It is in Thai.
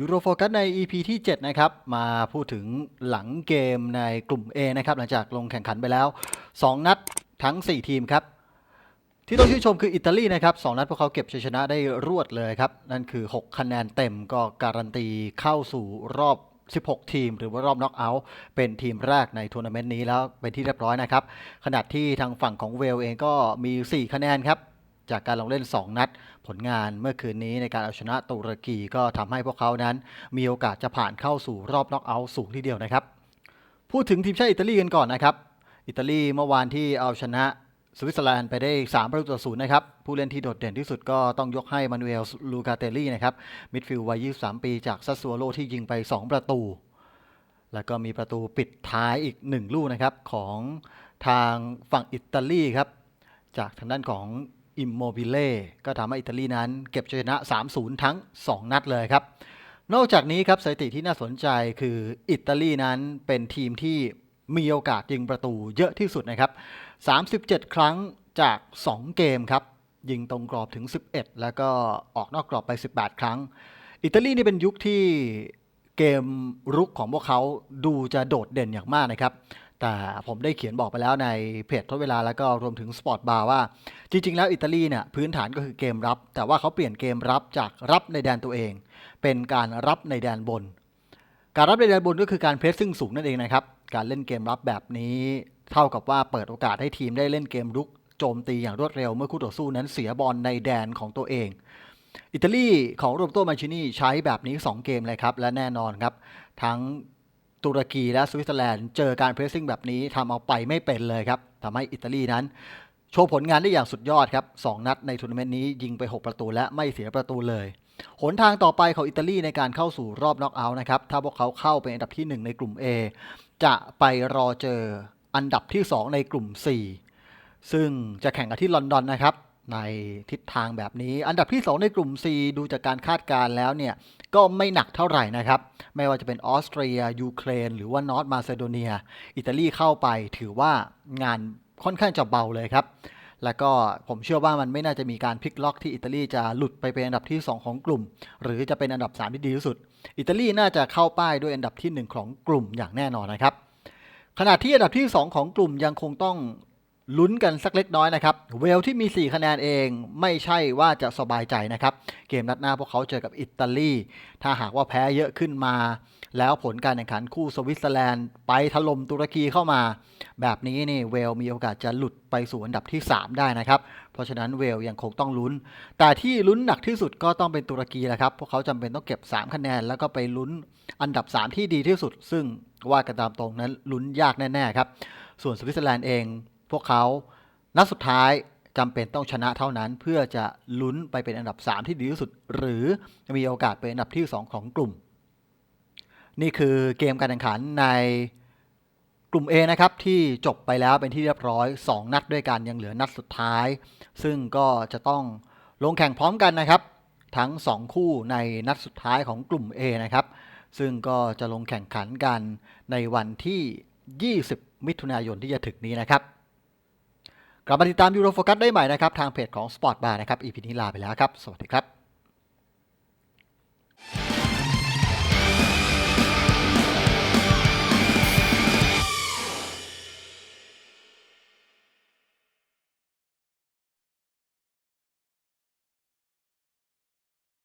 ยูโรโฟกัสใน EP ที่ 7 นะครับ มาพูดถึงหลังเกมในกลุ่ม A นะครับ หลังจากลงแข่งขันไปแล้ว 2 นัดทั้ง 4 ทีมครับ ที่ต้องชื่นชมคืออิตาลีนะครับ 2 นัดพวกเขาเก็บชัยชนะได้รวดเลยครับ นั่นคือ 6 คะแนนเต็มก็การันตีเข้าสู่รอบ 16 ทีม หรือว่ารอบน็อกเอาท์เป็นทีมแรกในทัวร์นาเมนต์นี้แล้วเป็นที่เรียบร้อยนะครับขณะที่ทางฝั่งของเวลเองก็มี 4 คะแนนครับ จากการลงเล่น 2 นัด ผลงานเมื่อคืนนี้ในการเอาชนะตุรกีก็ทำให้พวกเขานั้น มีโอกาสจะผ่านเข้าสู่รอบน็อกเอาท์สูงทีเดียวนะครับ พูดถึงทีมชาติอิตาลีกันก่อนนะครับ อิตาลีเมื่อวานที่เอาชนะสวิตเซอร์แลนด์ไปได้ 3 ประตูต่อศูนย์นะครับ ผู้เล่นที่โดดเด่นที่สุดก็ต้องยกให้มานูเอลลูกาเตลลี่นะครับ มิดฟิลด์วัย 23 ปีจากซัสซัวโลที่ยิงไป 2 ประตู แล้วก็มีประตูปิดท้ายอีก 1 ลูกนะครับ ของทางฝั่งอิตาลีครับ จากทางด้านของ อิมโมบิเล่ก็ทำให้อิตาลีนั้นเก็บชัยชนะ 3-0 ทั้ง 2 นัดเลยครับ นอกจากนี้ครับสถิติที่น่าสนใจคืออิตาลีนั้นเป็นทีมที่มีโอกาสยิงประตูเยอะที่สุดนะครับ 37 ครั้งจาก 2 เกมครับ ยิงตรงกรอบถึง 11 แล้วก็ออกนอกกรอบไป 18 ครั้ง อิตาลีนี่เป็นยุคที่เกมรุกของพวกเขาดูจะโดดเด่นอย่างมากนะครับ แต่ผมได้เขียนบอกไปแล้วในเพจทดเวลาแล้วก็รวมถึงสปอร์ตบาร์ว่า จริง ๆ แล้วอิตาลีเนี่ยพื้นฐานก็คือเกมรับ แต่ว่าเขาเปลี่ยนเกมรับจากรับในแดนตัวเอง เป็นการรับในแดนบน การรับในแดนบนก็คือการเพรสซิ่งสูงนั่นเองนะครับ การเล่นเกมรับแบบนี้เท่ากับว่าเปิดโอกาสให้ทีมได้เล่นเกมรุกโจมตีอย่างรวดเร็วเมื่อคู่ต่อสู้นั้นเสียบอลในแดนของตัวเอง อิตาลีของโรบโตมาชินีใช้แบบนี้ 2 เกมเลยครับ และแน่นอนครับ ทั้ง ตุรกีและสวิตเซอร์แลนด์เจอการเพรสซิ่งแบบนี้ทำเอาไปไม่เป็นเลยครับทำให้อิตาลีนั้น โชว์ผลงานได้อย่างสุดยอดครับ2นัดในทัวร์นาเมนต์นี้ยิงไป 6 ประตูและไม่เสียประตูเลย หนทางต่อไปของอิตาลีในการเข้าสู่รอบน็อกเอาท์นะครับ ถ้าพวกเขาเข้าเป็นอันดับที่ 1 ในกลุ่ม A จะไปรอเจออันดับที่ 2 ในกลุ่ม 4 ซึ่งจะแข่งกันที่ลอนดอนนะครับ ในทิศทางแบบนี้ อันดับที่ 2 ในกลุ่ม C ดูจากการคาดการณ์แล้วเนี่ย ก็ไม่หนักเท่าไหร่นะครับ ไม่ว่าจะเป็นออสเตรีย ยูเครน หรือว่านอร์ทมาซิโดเนีย อิตาลีเข้าไปถือว่างานค่อนข้างจะเบาเลยครับ แล้วก็ผมเชื่อว่ามันไม่น่าจะมีการพลิกล็อกที่อิตาลีจะหลุดไปเป็นอันดับที่ 2 ของกลุ่ม หรือจะเป็นอันดับ 3 ที่ดีที่สุด อิตาลีน่าจะเข้าป้ายด้วยอันดับที่ 1 ของกลุ่มอย่างแน่นอนนะครับขณะที่อันดับที่ 2 ของกลุ่มยังคงต้อง ลุ้นกันสักเล็กน้อยนะครับ เวลที่มี 4 คะแนนเองไม่ใช่ว่าจะสบายใจนะครับ เกมนัดหน้าพวกเขาเจอกับอิตาลี ถ้าหากว่าแพ้เยอะขึ้นมา แล้วผลการแข่งขันคู่สวิตเซอร์แลนด์ไปถล่มตุรกีเข้ามา แบบนี้นี่เวลมีโอกาสจะหลุดไปสู่อันดับที่ 3 ได้นะครับ เพราะฉะนั้นเวลยังคงต้องลุ้น แต่ที่ลุ้นหนักที่สุดก็ต้องเป็นตุรกีแหละครับ พวกเขาจำเป็นต้องเก็บ 3 คะแนน แล้วก็ไปลุ้นอันดับ 3 ที่ดีที่สุด ซึ่งว่ากันตามตรงนั้นลุ้นยากแน่ๆครับ ส่วนสวิตเซอร์แลนด์เอง พวกเขานัดสุดท้ายจำเป็นต้องชนะเท่านั้น เพื่อจะลุ้นไปเป็นอันดับ 3 ที่ดีที่สุด หรือมีโอกาสเป็นอันดับที่ 2 ของกลุ่ม นี่คือเกมการแข่งขันในกลุ่ม A นะครับ ที่จบไปแล้วเป็นที่เรียบร้อย 2 นัดด้วยกันยังเหลือนัดสุดท้าย ซึ่งก็จะต้องลงแข่งพร้อมกันนะครับ ทั้ง 2 คู่ในนัดสุดท้ายของกลุ่ม A นะครับ ซึ่งก็จะลงแข่งขันกันในวันที่ 20 มิถุนายนที่จะถึงนี้นะครับ กลับมาติดตามยูโรโฟกัสได้ใหม่นะครับ ทางเพจของ Sport Bar นะครับ EP นี้ลาไปแล้วครับ สวัสดีครับ